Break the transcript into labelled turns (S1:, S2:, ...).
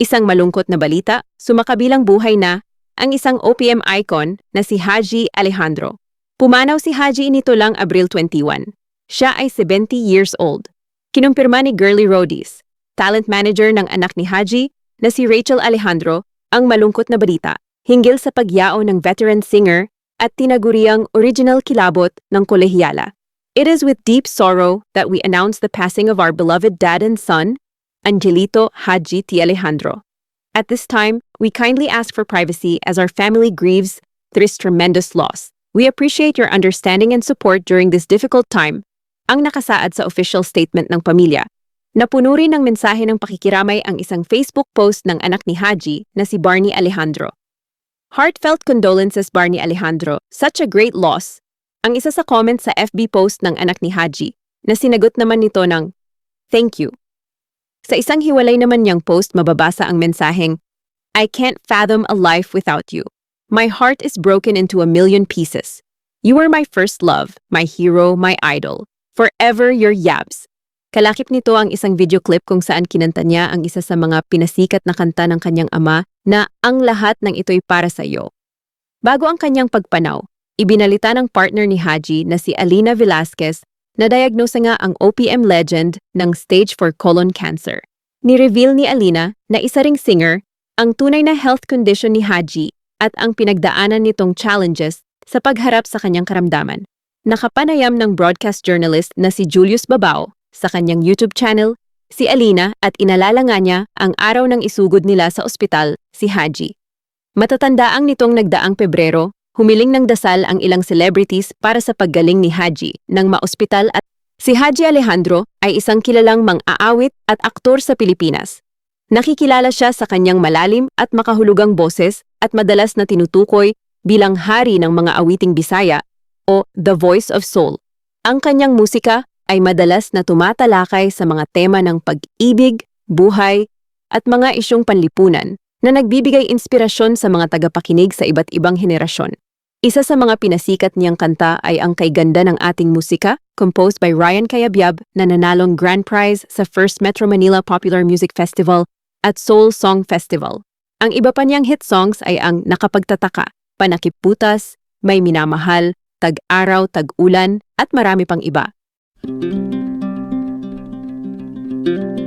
S1: Isang malungkot na balita, sumakabilang buhay na ang isang OPM icon na si Haji Alejandro. Pumanaw si Haji nito lang Abril 21. Siya ay 70 years old. Kinumpirma ni Girly Rodies, talent manager ng anak ni Haji na si Rachel Alejandro, ang malungkot na balita hinggil sa pagyao ng veteran singer at tinaguriang original kilabot ng kolehiyala. It is with deep sorrow that we announce the passing of our beloved dad and son, Angelito Haji T. Alejandro. At this time, we kindly ask for privacy as our family grieves this tremendous loss. We appreciate your understanding and support during this difficult time. Ang nakasaad sa official statement ng pamilya. Napuno rin ng mensahe ng pakikiramay ang isang Facebook post ng anak ni Haji na si Barney Alejandro. Heartfelt condolences Barney Alejandro, such a great loss. Ang isa sa comment sa FB post ng anak ni Haji na sinagot naman nito ng Thank you. Sa isang hiwalay naman niyang post mababasa ang mensaheng I can't fathom a life without you. My heart is broken into a million pieces. You are my first love, my hero, my idol. Forever your yabs. Kalakip nito ang isang video clip kung saan kinanta niya ang isa sa mga pinasikat na kanta ng kanyang ama na ang lahat ng ito'y para sa iyo. Bago ang kanyang pagpanaw, ibinalita ng partner ni Haji na si Alina Velasquez na diagnose nga ang OPM legend ng stage 4 colon cancer. Ni-reveal ni Alina na isa ring singer ang tunay na health condition ni Haji at ang pinagdaanan nitong challenges sa pagharap sa kanyang karamdaman. Nakapanayam ng broadcast journalist na si Julius Babao sa kanyang YouTube channel si Alina at inalala nga niya ang araw ng isugod nila sa ospital si Haji. Matatandaang nitong nagdaang Pebrero, humiling ng dasal ang ilang celebrities para sa paggaling ni Haji ng maospital at si Haji Alejandro ay isang kilalang mang-aawit at aktor sa Pilipinas. Nakikilala siya sa kanyang malalim at makahulugang boses at madalas na tinutukoy bilang hari ng mga awiting Bisaya o The Voice of Soul. Ang kanyang musika ay madalas na tumatalakay sa mga tema ng pag-ibig, buhay, at mga isyong panlipunan na nagbibigay inspirasyon sa mga tagapakinig sa iba't ibang henerasyon. Isa sa mga pinasikat niyang kanta ay ang Kay Ganda ng Ating Musika, composed by Ryan Cayabyab na nanalong Grand Prize sa First Metro Manila Popular Music Festival at Soul Song Festival. Ang iba pa niyang hit songs ay ang Nakapagtataka, Panakiputas, May Minamahal, Tag-araw, Tag-ulan at marami pang iba. Thank you.